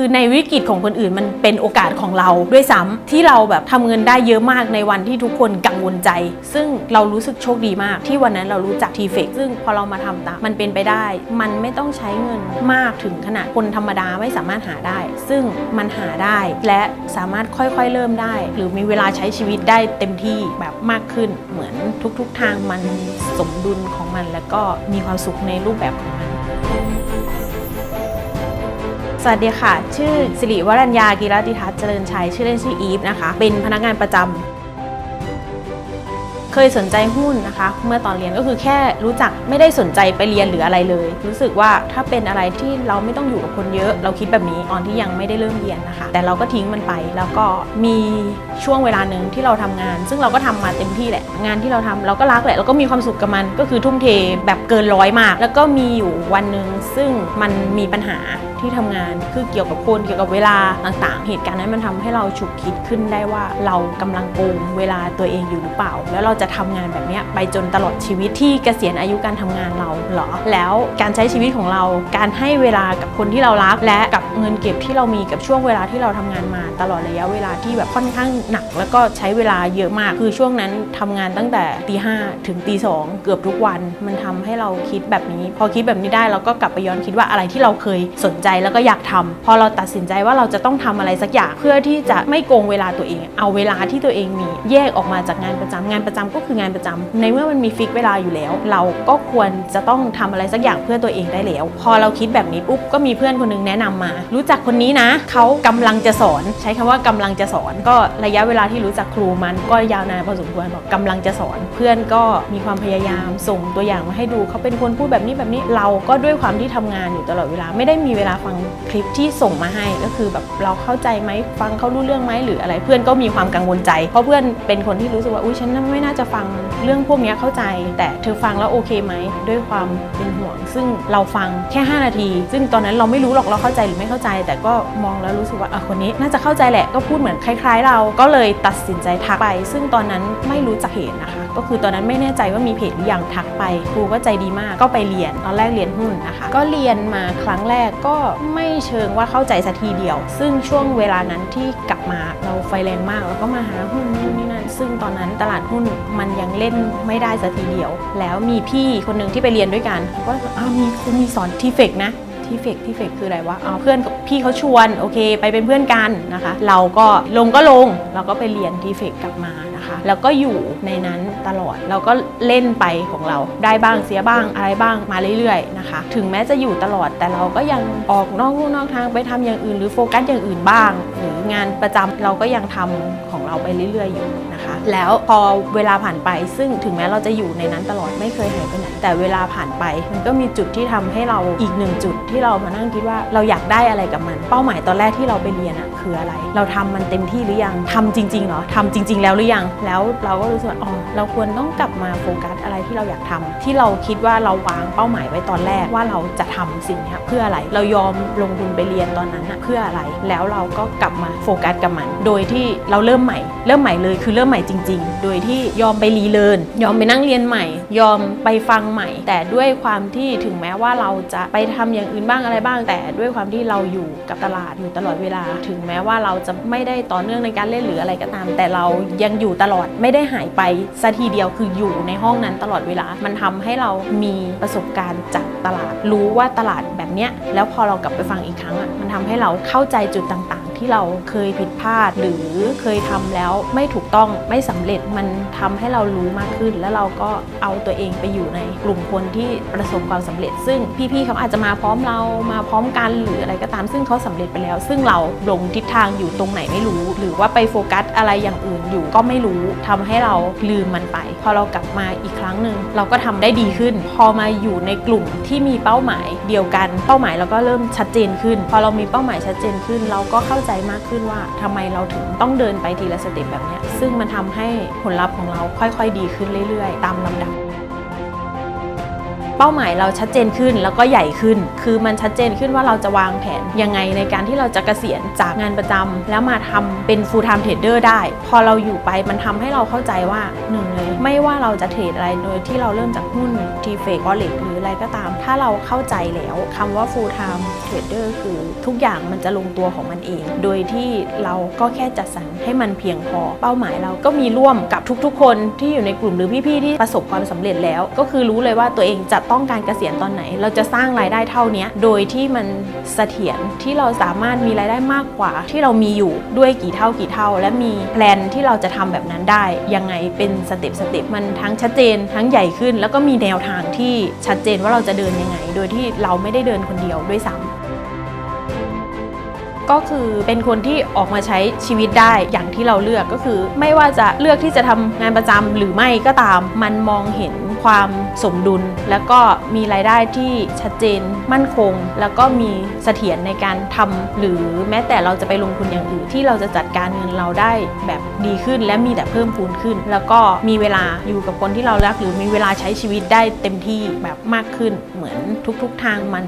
คือในวิกฤตของคนอื่นมันเป็นโอกาสของเราด้วยซ้ำที่เราแบบทำเงินได้เยอะมากในวันที่ทุกคนกังวลใจ ซึ่งเรารู้สึกโชคดีมาก ที่วันนั้นเรารู้จักทีเฟกซึ่งพอเรามาทำตามมันเป็นไปได้ มันไม่ต้องใช้เงินมากถึงขนาดคนธรรมดาไม่สามารถหาได้ ซึ่งมันหาได้และสามารถค่อยๆเริ่มได้ หรือมีเวลาใช้ชีวิตได้เต็มที่แบบมากขึ้นเหมือนทุกๆทางมันสมดุลของมันแล้วก็มีความสุขในรูปแบบของ สวัสดีค่ะ ชื่อสิริวรัญญากีรติทัศน์เจริญชัย ชื่อเล่นชื่ออีฟนะคะ เป็นพนักงานประจำเคยสนใจหุ้นนะคะ เมื่อตอนเรียนก็คือแค่รู้จักไม่ได้สนใจไปเรียนหรืออะไรเลย รู้สึกว่าถ้าเป็นอะไรที่เราไม่ต้องอยู่กับคนเยอะ เราคิดแบบนี้ตอนที่ยังไม่ได้เริ่มเรียนนะคะ แต่เราก็ทิ้งมันไปแล้วก็มีช่วงเวลาหนึ่งที่เราทำงาน ซึ่งเราก็ทำมาเต็มที่แหละ งานที่เราทำเราก็รักแหละเราก็มีความสุขกับมันก็คือทุ่มเทแบบเกินร้อยมาก แล้วก็มีอยู่วันหนึ่งซึ่งมันมีปัญหาที่ทำงาน คือเกี่ยวกับคนเกี่ยวกับเวลาต่างๆ เหตุการณ์นั้นมันทำให้เราฉุกคิดขึ้นได้ว่าเรากำลังโกงเวลาตัวเองอยู่หรือเปล่า แล้วเราจะทำงานแบบนี้ไปจนตลอดชีวิตที่เกษียณอายุการทำงานเราเหรอ แล้วการใช้ชีวิตของเราการให้เวลากับคนที่เรารัก และกับเงินเก็บที่เรามีกับช่วงเวลาที่เราทำงานมา ตลอดระยะเวลาที่แบบค่อนข้างหนัก แล้วก็ใช้เวลาเยอะมาก คือช่วงนั้นทำงานตั้งแต่ตีห้าถึงตีสองเกือบทุกวัน มันทำให้เราคิดแบบนี้ พอคิดแบบนี้ได้เราก็กลับไปย้อนคิดว่าอะไรที่เราเคยสนใจแล้วก็อยากทำพอเราตัดสินใจว่าเราจะต้องทำอะไรสักอย่างเพื่อที่จะไม่โกงเวลาตัวเอง เอาเวลาที่ตัวเองมีแยกออกมาจากงานประจำงานประจำก็คืองานประจำในเมื่อมันมีฟิกเวลาอยู่แล้ว เราก็ควรจะต้องทำอะไรสักอย่างเพื่อตัวเองได้แล้ว พอเราคิดแบบนี้ปุ๊บก็มีเพื่อนคนหนึงแนะนำมา รู้จักคนนี้นะเขากำลังจะสอน ใช้คำว่ากำลังจะสอน ก็ระยะเวลาที่รู้จักครูมันก็ยาวนานพอสมควรบอกกำลังจะสอน เพื่อนก็มีความพยายามส่งตัวอย่างมาให้ดูเขาเป็นคนพูดแบบนี้แบบนี้เราก็ด้วยความที่ทำงานอยู่ตลอดเวลาไม่ได้มีเวลาฟังคลิปที่ส่งมาให้ก็คือแบบเราเข้าใจไหมฟังเขารู้เรื่องไหมหรืออะไร เพื่อนก็มีความกังวลใจ เพราะเพื่อนเป็นคนที่รู้สึกว่าอุ้ยฉันไม่น่าจะฟังเรื่องพวกนี้เข้าใจ แต่เธอฟังแล้วโอเคไหมด้วยความเป็นห่วง ซึ่งเราฟังแค่ 5 นาที ซึ่งตอนนั้นเราไม่รู้หรอกเราเข้าใจหรือไม่เข้าใจ แต่ก็มองแล้วรู้สึกว่าเออคนนี้น่าจะเข้าใจแหละก็พูดเหมือนคล้าย ๆ เราก็เลยตัดสินใจทักไป ซึ่งตอนนั้นไม่รู้จักเพจนะคะ ก็คือตอนนั้นไม่แน่ใจว่ามีเพจหรือยังทักไปครูก็ใจดีมากก็ไปเรียนตอนแรกเรียนหุ้นนะคะก็เรียนมาครั้งแรกก็ไม่เชิงว่าเข้าใจสักทีเดียว ซึ่งช่วงเวลานั้นที่กลับมาเราไฟแรงมาก แล้วก็มาหาหุ้นนู่นนี่นั่นซึ่งตอนนั้นตลาดหุ้นมันยังเล่นไม่ได้สักทีเดียว แล้วมีพี่คนหนึ่งที่ไปเรียนด้วยกันก็อ้าวมีครูมีสอนทีเฟกนะที่เฟกที่เฟกคืออะไรวะเอ๋อเพื่อนกับพี่เขาชวนโอเค ไปเป็นเพื่อนกันนะคะ เราก็ลงก็ลงเราก็ไปเรียนที่เฟกกลับมานะคะ แล้วก็อยู่ในนั้นตลอดเราก็เล่นไปของเราได้บ้างเสียบ้างอะไรบ้างมาเรื่อยๆนะคะ ถึงแม้จะอยู่ตลอดแต่เราก็ยังออกนอกลู่นอกทางไปทำอย่างอื่น หรือโฟกัสอย่างอื่นบ้าง หรืองานประจำเราก็ยังทำของเราไปเรื่อยๆอยู่นะคะ แล้วพอเวลาผ่านไปซึ่งถึงแม้เราจะอยู่ในนั้นตลอดไม่เคยหายไปไหนแต่เวลาผ่านไปมันก็มีจุดที่ทำให้เราอีกหนึ่งจุดที่เรามานั่งคิดว่าเราอยากได้อะไรกับมัน เป้าหมายตอนแรกที่เราไปเรียนอะคืออะไร เราทำมันเต็มที่หรือยังทำจริงๆเหรอทำจริง ๆ แล้วหรือยังแล้วเราก็รู้สึกว่าอ๋อเราควรต้องกลับมาโฟกัสอะไรที่เราอยากทำที่เราคิดว่าเราวางเป้าหมายไว้ตอนแรกว่าเราจะทำสิ่งนี้เพื่ออะไรเรายอมลงทุนไปเรียนตอนนั้นอะเพื่ออะไร แล้วเราก็กลับมาโฟกัสกับมัน โดยที่เราเริ่มใหม่ เริ่มใหม่เลยคือเริ่มใหม่จริง ๆ โดยที่ยอมไปรีเลิร์นยอมไปนั่งเรียนใหม่ ยอมไปฟังใหม่ แต่ด้วยความที่ถึงแม้ว่าเราจะไปทำอย่างอื่นบ้างอะไรบ้าง แต่ด้วยความที่เราอยู่กับตลาดอยู่ตลอดเวลา ถึงแม้ว่าเราจะไม่ได้ต่อเนื่องในการเล่นหรืออะไรก็ตาม แต่เรายังอยู่ตลอดไม่ได้หายไปสัทีเดียวคืออยู่ในห้องนั้นตลอดเวลา มันทำให้เรามีประสบการณ์จากตลาด รู้ว่าตลาดแบบเนี้ยแล้วพอเรากลับไปฟังอีกครั้งอะมันทำให้เราเข้าใจจุดต่าง ที่เราเคยผิดพลาด หรือเคยทำแล้วไม่ถูกต้องไม่สำเร็จมันทำให้เรารู้มากขึ้น แล้วเราก็เอาตัวเองไปอยู่ในกลุ่มคนที่ประสบความสำเร็จ ซึ่งพี่ๆเขาอาจจะมาพร้อมเรามาพร้อมกันหรืออะไรก็ตามซึ่งเขาสำเร็จไปแล้ว ซึ่งเราหลงทิศทางอยู่ตรงไหนไม่รู้ หรือว่าไปโฟกัสอะไรอย่างอื่นอยู่ก็ไม่รู้ทำให้เราลืมมันไป พอเรากลับมาอีกครั้งหนึ่งเราก็ทำได้ดีขึ้น พอมาอยู่ในกลุ่มที่มีเป้าหมายเดียวกัน เป้าหมายเราก็เริ่มชัดเจนขึ้น พอเรามีเป้าหมายชัดเจนขึ้น เราก็เข้าใจมากขึ้นว่าทำไมเราถึงต้องเดินไปทีละสเต็ปแบบนี้ซึ่งมันทำให้ผลลัพธ์ของเราค่อยๆ ดีขึ้นเรื่อยๆ ตามลำดับ เป้าหมายเราชัดเจนขึ้นแล้วก็ใหญ่ขึ้น คือมันชัดเจนขึ้นว่าเราจะวางแผนยังไงในการที่เราจะเกษียณจากงานประจำแล้วมาทำเป็น full time trader ได้ พอเราอยู่ไปมันทำให้เราเข้าใจว่าหนึ่งเลย ไม่ว่าเราจะเทรดอะไรโดยที่เราเริ่มจากหุ้นทีเฟกวอเล็หรืออะไรก็ตาม ถ้าเราเข้าใจแล้วคำว่า full time trader คือทุกอย่างมันจะลงตัวของมันเอง โดยที่เราก็แค่จัดสรรให้มันเพียงพอ เป้าหมายเราก็มีร่วมกับทุกๆ คนที่อยู่ในกลุ่มหรือพี่ๆที่ประสบความสำเร็จแล้ว ก็คือรู้เลยว่าตัวเองจะต้องการเกษียณตอนไหน เราจะสร้างรายได้เท่านี้โดยที่มันเสถียรที่เราสามารถมีรายได้มากกว่า ที่เรามีอยู่ด้วยกี่เท่ากี่เท่า และมีแพลนที่เราจะทำแบบนั้นได้ยังไงเป็นสเต็ปสเต็ปมันทั้งชัดเจน ทั้งใหญ่ขึ้น แล้วก็มีแนวทางที่ชัดเจนว่าเราจะเดินยังไง โดยที่เราไม่ได้เดินคนเดียวด้วยซ้ำก็คือเป็นคนที่ออกมาใช้ชีวิตได้อย่างที่เราเลือกก็คือ ไม่ว่าจะเลือกที่จะทำงานประจำหรือไม่ก็ตาม มันมองเห็น ความสมดุล แล้วก็มีรายได้ที่ชัดเจนมั่นคง แล้วก็มีเสถียรในการทำหรือแม้แต่เราจะไปลงทุนอย่างอื่นที่เราจะจัดการเงินเราได้แบบดีขึ้น และมีแต่เพิ่มพูนขึ้น แล้วก็มีเวลาอยู่กับคนที่เรารัก หรือมีเวลาใช้ชีวิตได้เต็มที่แบบมากขึ้น เหมือนทุกๆทางมัน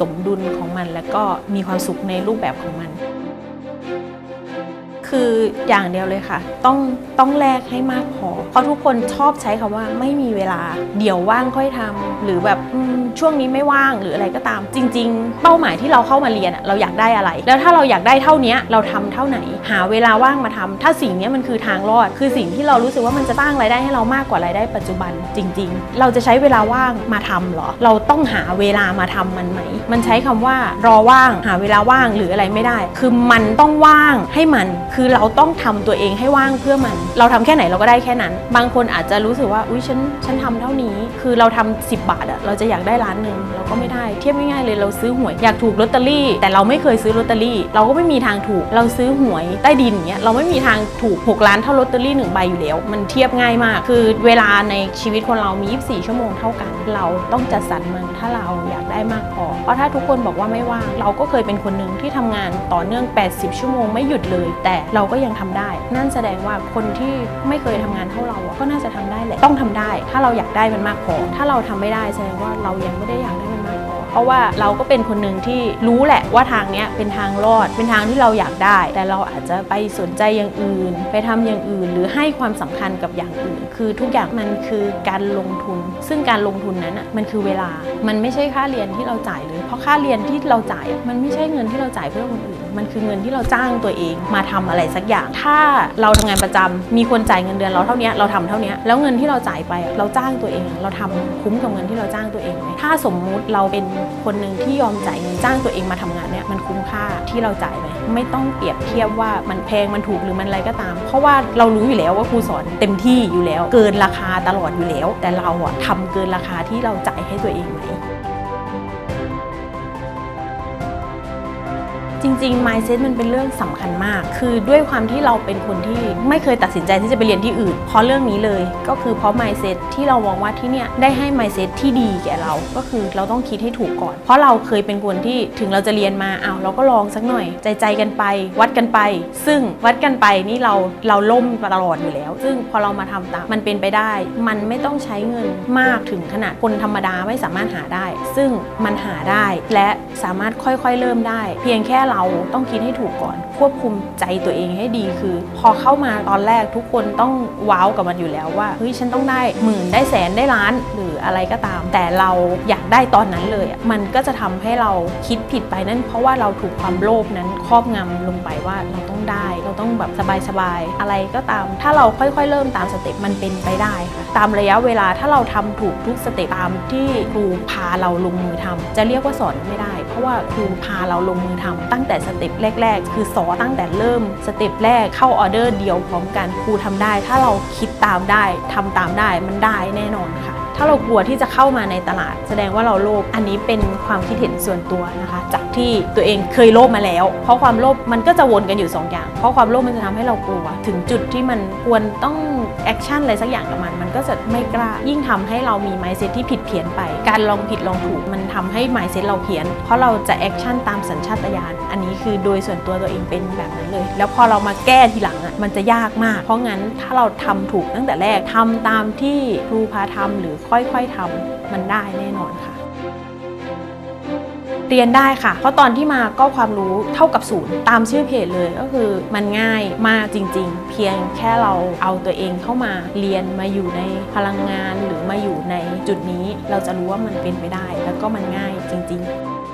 สมดุลของมัน แล้วก็มีความสุขในรูปแบบของมัน คืออย่างเดียวเลยค่ะ ต้องต้องแลกให้มากพอ เพราะทุกคนชอบใช้คำว่าไม่มีเวลา เดี๋ยวว่างค่อยทำหรือแบบช่วงนี้ไม่ว่างหรืออะไรก็ตาม จริง ๆ เป้าหมายที่เราเข้ามาเรียนเราอยากได้อะไร แล้วถ้าเราอยากได้เท่านี้เราทำเท่าไหน หาเวลาว่างมาทำถ้าสิ่งนี้มันคือทางรอด คือสิ่งที่เรารู้สึกว่ามันจะสร้างรายได้ให้เรามากกว่ารายได้ปัจจุบัน จริง ๆ เราจะใช้เวลาว่างมาทำหรอ เราต้องหาเวลามาทำมันไหม มันใช้คำว่ารอว่าง หาเวลาว่างหรืออะไรไม่ได้ คือมันต้องว่างให้มันคือเราต้องทำตัวเองให้ว่างเพื่อมัน เราทำแค่ไหนเราก็ได้แค่นั้น บางคนอาจจะรู้สึกว่าอุ้ยฉันฉันทำเท่านี้ คือเราทำ10 บาทอะเราจะอยากได้ล้านหนึ่งเราก็ไม่ได้เทียบง่ายๆเลยเราซื้อหวยอยากถูกลอตเตอรี่ แต่เราไม่เคยซื้อลอตเตอรี่ เราก็ไม่มีทางถูก เราซื้อหวยใต้ดินเงี้ยเราไม่มีทางถูก 6 ล้านเท่าลอตเตอรี่หนึ่งใบอยู่แล้ว มันเทียบง่ายมาก คือเวลาในชีวิตคนเรามี 24 ชั่วโมงเท่ากัน เราต้องจัดสรรมันถ้าเราอยากได้มากพอเพราะถ้าทุกคนบอกว่าไม่ว่างเราก็เคยเป็นคนหนึ่งที่ทำงานต่อเนื่อง 80 ชั่วโมงไม่หยุดเลย แต่เราก็ยังทำได้ นั่นแสดงว่าคนที่ไม่เคยทำงานเท่าเราอะก็น่าจะทำได้แหละต้องทำได้ ถ้าเราอยากได้มันมากพอถ้าเราทำไม่ได้แสดงว่าเรายังไม่ได้อยากได้ ราะว่าเราก็เป็นคนหนึ่งที่รู้แหละว่าทางนี้เป็นทางรอด เป็นทางที่เราอยากได้ แต่เราอาจจะไปสนใจอย่างอื่น ไปทำอย่างอื่น หรือให้ความสำคัญกับอย่างอื่น คือทุกอย่างมันคือการลงทุน ซึ่งการลงทุนนั้นอะมันคือเวลา มันไม่ใช่ค่าเรียนที่เราจ่ายเลย เพราะค่าเรียนที่เราจ่าย มันไม่ใช่เงินที่เราจ่ายเพื่อคนอื่น มันคือเงินที่เราจ้างตัวเองมาทำอะไรสักอย่าง ถ้าเราทำงานประจำมีคนจ่ายเงินเดือนเราเท่านี้เราทำเท่านี้แล้วเงินที่เราจ่ายไปเราจ้างตัวเอง เราทำคุ้มกับเงินที่เราจ้างตัวเองไหมถ้าสมมุติเราเป็นคนหนึ่งที่ยอมจ่ายเงินจ้างตัวเองมาทำงานเนี่ยมันคุ้มค่าที่เราจ่ายไหมไม่ต้องเปรียบเทียบว่ามันแพงมันถูกหรือมันอะไรก็ตาม เพราะว่าเรารู้อยู่แล้วว่าครูสอนเต็มที่อยู่แล้ว เกินราคาตลอดอยู่แล้ว แต่เราอะทำเกินราคาที่เราจ่ายให้ตัวเองไหม จริงๆ mindset มันเป็นเรื่องสำคัญมาก คือด้วยความที่เราเป็นคนที่ไม่เคยตัดสินใจที่จะไปเรียนที่อื่น เพราะเรื่องนี้เลย ก็คือเพราะ mindset ที่เรามองว่าที่เนี่ยได้ให้ mindset ที่ดีแก่เรา ก็คือเราต้องคิดให้ถูกก่อน เพราะเราเคยเป็นคนที่ถึงเราจะเรียนมาเอาวเราก็ลองสักหน่อย ใจใจกันไป วัดกันไป ซึ่งวัดกันไปนี่เราเราล่มตลอดอยู่แล้ว ซึ่งพอเรามาทำตามมันเป็นไปได้ มันไม่ต้องใช้เงินมากถึงขนาดคนธรรมดาไม่สามารถหาได้ ซึ่งมันหาได้และสามารถค่อยๆเริ่มได้ เพียงแค่เราต้องคิดให้ถูกก่อน ควบคุมใจตัวเองให้ดีคือ พอเข้ามาตอนแรกทุกคนต้องว้าวกับมันอยู่แล้วว่าเฮ้ยฉันต้องได้หมื่นได้แสนได้ล้านหรืออะไรก็ตาม แต่เราอยากได้ตอนนั้นเลย มันก็จะทำให้เราคิดผิดไปนั่น เพราะว่าเราถูกความโลภนั้นครอบงำลงไปว่าเราต้องได้ เราต้องแบบสบายๆอะไรก็ตาม ถ้าเราค่อยๆ เริ่มตามสเต็ปมันเป็นไปได้ค่ะตามระยะเวลาถ้าเราทำถูกทุกสเต็ปตามที่ครูพาเราลงมือทำจะเรียกว่าสอนไม่ได้ เพราะว่าครูพาเราลงมือทำตั้งแต่สเต็ปแรก ๆ คือสอนตั้งแต่เริ่มสเต็ปแรกเข้าออเดอร์เดียวพร้อมกันครูทำได้ ถ้าเราคิดตามได้ทำตามได้มันได้แน่นอนค่ะ ถ้าเรากลัวที่จะเข้ามาในตลาด แสดงว่าเราโลภอันนี้เป็นความคิดเห็นส่วนตัวนะคะจาก ที่ตัวเองเคยโลภมาแล้ว เพราะความโลภมันก็จะวนกันอยู่สองอย่าง เพราะความโลภมันจะทำให้เรากลัว ถึงจุดที่มันควรต้องแอคชั่นอะไรสักอย่างกับมัน มันก็จะไม่กล้า ยิ่งทำให้เรามี mindset ที่ผิดเพี้ยนไป การลองผิดลองถูกมันทำให้ mindset เราเพี้ยน เพราะเราจะแอคชั่นตามสัญชาตญาณ อันนี้คือโดยส่วนตัวตัวเองเป็นแบบนั้นเลย แล้วพอเรามาแก้ทีหลังอะ มันจะยากมาก เพราะงั้นถ้าเราทำถูกตั้งแต่แรกทำตามที่ครูพาทำหรือค่อยๆทำมันได้แน่นอนค่ะ เรียนได้ค่ะ เพราะตอนที่มาก็ความรู้เท่ากับศูนย์ตามชื่อเพจเลยก็คือมันง่ายมากจริง ๆ เพียงแค่เราเอาตัวเองเข้ามาเรียนมาอยู่ในพลังงานหรือมาอยู่ในจุดนี้ เราจะรู้ว่ามันเป็นไปได้ แล้วก็มันง่ายจริง ๆ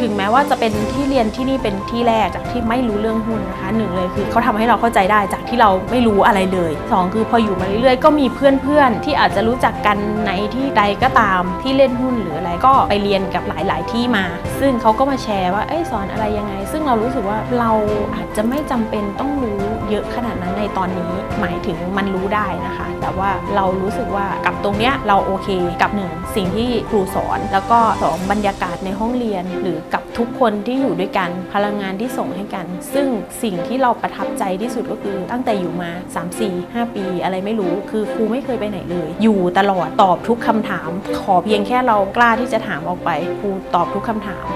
ถึงแม้ว่าจะเป็นที่เรียนที่นี่เป็นที่แรกจากที่ไม่รู้เรื่องหุ้นนะคะหนึ่งเลยคือเขาทำให้เราเข้าใจได้จากที่เราไม่รู้อะไรเลยสองคือพออยู่มาเรื่อยๆ ก็มีเพื่อนๆ ที่อาจจะรู้จักกันในที่ใดก็ตามที่เล่นหุ้นหรืออะไรก็ไปเรียนกับหลาย ๆ ที่มา ซึ่งเขาก็มาแชร์ว่าเอ้ยสอนอะไรยังไง ซึ่งเรารู้สึกว่าเราอาจจะไม่จำเป็นต้องรู้เยอะขนาดนั้นในตอนนี้หมายถึงมันรู้ได้นะคะ แต่ว่าเรารู้สึกว่ากับตรงเนี้ยเราโอเคกับหนึ่งสิ่งที่ครูสอน แล้วก็สองบรรยากาศในห้องเรียนหรือ ทุกคนที่อยู่ด้วยกันพลังงานที่ส่งให้กัน ซึ่งสิ่งที่เราประทับใจที่สุดก็คือตั้งแต่อยู่มา 3 4 5 ปี อะไรไม่รู้ คือครูไม่เคยไปไหนเลย อยู่ตลอดตอบทุกคำถาม ขอเพียงแค่เรากล้าที่จะถามออกไปครูตอบทุกคำถาม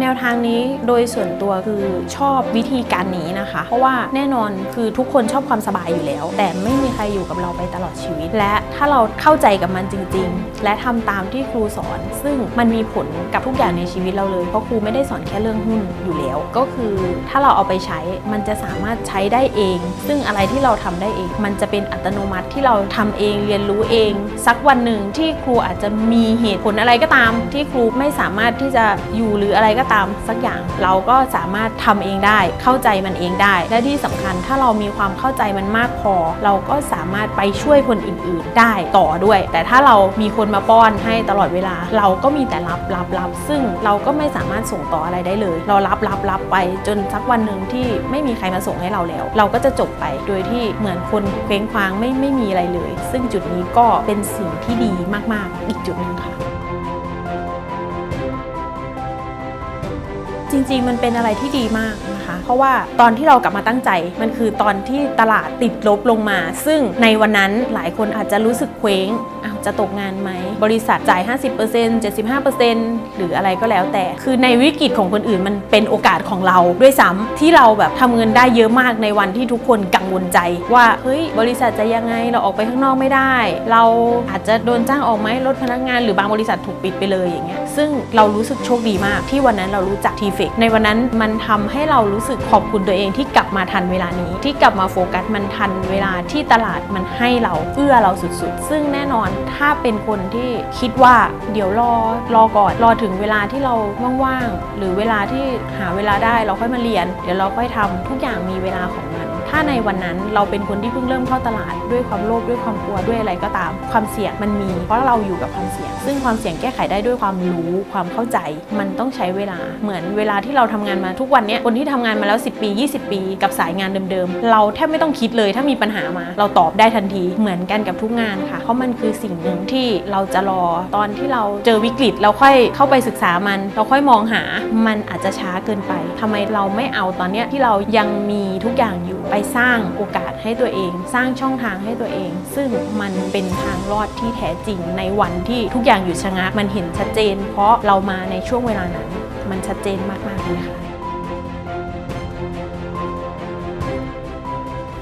แนวทางนี้โดยส่วนตัวคือชอบวิธีการนี้นะคะ เพราะว่าแน่นอนคือทุกคนชอบความสบายอยู่แล้ว แต่ไม่มีใครอยู่กับเราไปตลอดชีวิต และถ้าเราเข้าใจกับมันจริง ๆ และทำตามที่ครูสอน ซึ่งมันมีผลกับทุกอย่างในชีวิตเราเลย เพราะครูไม่ได้สอนแค่เรื่องหุ้นอยู่แล้ว ก็คือถ้าเราเอาไปใช้มันจะสามารถใช้ได้เอง ซึ่งอะไรที่เราทำได้เอง มันจะเป็นอัตโนมัติที่เราทำเองเรียนรู้เอง สักวันหนึ่งที่ครูอาจจะมีเหตุผลอะไรก็ตาม ที่ครูไม่สามารถที่จะอยู่หรืออะไรก็ตามสักอย่าง เราก็สามารถทำเองได้ เข้าใจมันเองได้ และที่สำคัญถ้าเรามีความเข้าใจมันมากพอ เราก็สามารถไปช่วยคนอื่น ๆ ได้ต่อด้วย แต่ถ้าเรามีคนมาป้อนให้ตลอดเวลา เราก็มีแต่รับรับรับซึ่งเราก็ไม่สามารถส่งต่ออะไรได้เลย เรารับรับรับไปจนสักวันหนึ่งที่ไม่มีใครมาส่งให้เราแล้ว เราก็จะจบไปโดยที่เหมือนคนเคว้งคว้างไม่ไม่มีอะไรเลย ซึ่งจุดนี้ก็เป็นสิ่งที่ดีมาก ๆ อีกจุดหนึ่งค่ะ จริง ๆ มันเป็นอะไรที่ดีมาก นะคะ เพราะว่าตอนที่เรากลับมาตั้งใจ มันคือตอนที่ตลาดติดลบลงมา ซึ่งในวันนั้นหลายคนอาจจะรู้สึกเคว้งอาจะตกงานไหม บริษัทจ่าย 50% 75%หรืออะไรก็แล้วแต่ คือในวิกฤตของคนอื่นมันเป็นโอกาสของเราด้วยซ้ำที่เราแบบทำเงินได้เยอะมากในวันที่ทุกคนกังวลใจ ว่าเฮ้ยบริษัทจะยังไงเราออกไปข้างนอกไม่ได้ เราอาจจะโดนจ้างออกไหมลดพนักงานหรือบางบริษัทถูกปิดไปเลยอย่างเงี้ยซึ่งเรารู้สึกโชคดีมากที่วันนั้นเรารู้จักทีเฟกในวันนั้นมันทำให้เรารู้สึกขอบคุณตัวเองที่กลับมาทันเวลานี้ ที่กลับมาโฟกัสมันทันเวลาที่ตลาดมันให้เราเอื้อเราสุดๆ ซึ่งแน่นอนถ้าเป็นคนที่คิดว่าเดี๋ยวรอรอก่อนรอถึงเวลาที่เราว่างๆหรือเวลาที่หาเวลาได้เราค่อยมาเรียน เดี๋ยวเราค่อยทำทุกอย่างมีเวลาของาในวันนั้นเราเป็นคนที่เพิ่งเริ่มเข้าตลาด ด้วยความโลภด้วยความกลัวด้วยอะไรก็ตาม ความเสี่ยงมันมี เพราะเราอยู่กับความเสี่ยง ซึ่งความเสี่ยงแก้ไขได้ด้วยความรู้ความเข้าใจ มันต้องใช้เวลา เหมือนเวลาที่เราทำงานมาทุกวันเนี้ยคนที่ทำงานมาแล้ว 10 ปี 20 ปี กับสายงานเดิมๆ เราแทบไม่ต้องคิดเลยถ้ามีปัญหามา เราตอบได้ทันทีเหมือนกันกับทุกงานค่ะ เพราะมันคือสิ่งหนึ่งที่เราจะรอตอนที่เราเจอวิกฤต เราค่อยเข้าไปศึกษามัน เราค่อยมองหามันอาจจะช้าเกินไปทำไมเราไม่เอาตอนเนี้ยที่เรายังมีทุกอย่างอยู่ไปสร้างโอกาสให้ตัวเอง สร้างช่องทางให้ตัวเอง ซึ่งมันเป็นทางรอดที่แท้จริงในวันที่ทุกอย่างอยู่ชะงักมันเห็นชัดเจน เพราะเรามาในช่วงเวลานั้น มันชัดเจนมากๆเลยค่ะ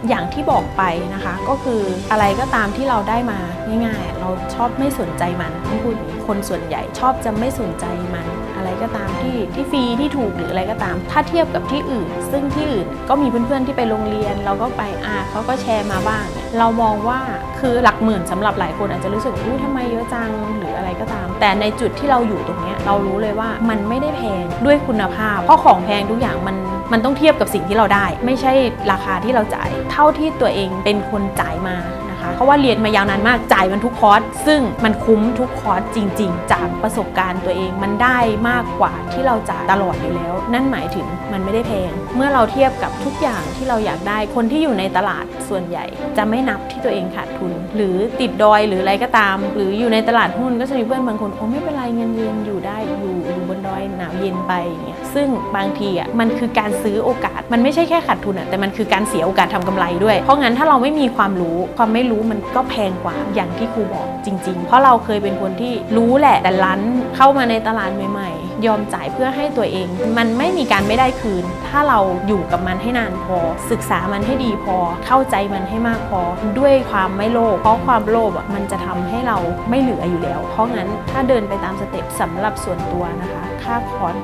อย่างที่บอกไปนะคะ ก็คืออะไรก็ตามที่เราได้มาง่ายๆ เราชอบไม่สนใจมันต้องพูดอย่างนี้คนส่วนใหญ่ชอบจะไม่สนใจมัน อะไรก็ตามที่ที่ฟรีที่ถูกหรืออะไรก็ตาม ถ้าเทียบกับที่อื่น ซึ่งที่อื่นก็มีเพื่อนๆที่ไปโรงเรียน เราก็ไปอ่าเขาก็แชร์มาบ้าง เรามองว่าคือหลักหมื่นสำหรับหลายคนอาจจะรู้สึกว่าอุ้ทำไมเยอะจังหรืออะไรก็ตาม แต่ในจุดที่เราอยู่ตรงนี้เรารู้เลยว่ามันไม่ได้แพงด้วยคุณภาพ เพราะของแพงทุกอย่างมัน มันต้องเทียบกับสิ่งที่เราได้ ไม่ใช่ราคาที่เราจ่ายเท่าที่ตัวเองเป็นคนจ่ายมานะคะเพราะว่าเรียนมายาวนานมากจ่ายมันทุกคอร์สซึ่งมันคุ้มทุกคอร์สจริง ๆ จากประสบการณ์ตัวเองมันได้มากกว่าที่เราจ่ายตลอดอยู่แล้ว นั่นหมายถึงมันไม่ได้แพง เมื่อเราเทียบกับทุกอย่างที่เราอยากได้คนที่อยู่ในตลาดส่วนใหญ่ จะไม่นับที่ตัวเองขาดทุน หรือติดดอยหรืออะไรก็ตาม หรืออยู่ในตลาดหุ้นก็จะมีเพื่อนบางคนโอ้ไม่เป็นไรเงินเย็นอยู่ได้อยู่อยู่บนดอยหนาวเย็นไปอย่างเงี้ย ซึ่งบางทีอะมันคือการซื้อโอกาส มันไม่ใช่แค่ขาดทุนอะแต่มันคือการเสียโอกาสทำกำไรด้วย เพราะงั้นถ้าเราไม่มีความรู้ความไม่รู้มันก็แพงกว่าอย่างที่ครูบอกจริง ๆ เพราะเราเคยเป็นคนที่รู้แหละแต่ลั้นเข้ามาในตลาดใหม่ๆ ยอมจ่ายเพื่อให้ตัวเอง มันไม่มีการไม่ได้คืน ถ้าเราอยู่กับมันให้นานพอ ศึกษามันให้ดีพอ เข้าใจมันให้มากพอ ด้วยความไม่โลภเพราะความโลภอะมันจะทำให้เราไม่เหลืออยู่แล้ว เพราะงั้นถ้าเดินไปตามสเต็ปสำหรับส่วนตัวนะคะ ค่าคอร์ส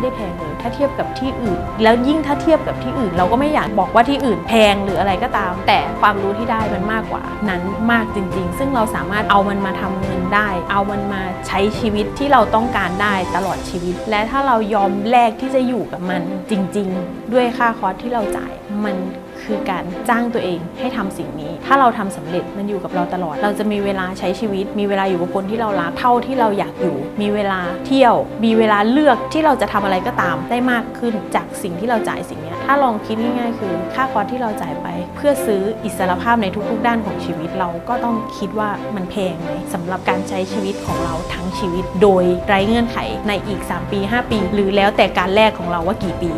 ไม่ได้แพงเลยถ้าเทียบกับที่อื่น แล้วยิ่งถ้าเทียบกับที่อื่น เราก็ไม่อยากบอกว่าที่อื่นแพงหรืออะไรก็ตาม แต่ความรู้ที่ได้มันมากกว่านั้นมากจริง ๆ ซึ่งเราสามารถเอามันมาทำเงินได้ เอามันมาใช้ชีวิตที่เราต้องการได้ตลอดชีวิต และถ้าเรายอมแลกที่จะอยู่กับมันจริง ๆ ด้วยค่าคอร์สที่เราจ่ายมัน คือการจ้างตัวเองให้ทำสิ่งนี้ ถ้าเราทำสำเร็จมันอยู่กับเราตลอด เราจะมีเวลาใช้ชีวิต มีเวลาอยู่กับคนที่เรารักเท่าที่เราอยากอยู่ มีเวลาเที่ยว มีเวลาเลือกที่เราจะทำอะไรก็ตามได้มากขึ้นจากสิ่งที่เราจ่ายสิ่งนี้ถ้าลองคิดง่ายๆ คือค่าคอร์สที่เราจ่ายไป เพื่อซื้ออิสรภาพในทุกๆ ด้านของชีวิตเราก็ต้องคิดว่ามันแพงไหมสำหรับการใช้ชีวิตของเราทั้งชีวิต โดยไร้เงื่อนไขในอีก 3 ปี 5 ปี หรือแล้วแต่การแลกของเราว่ากี่ปี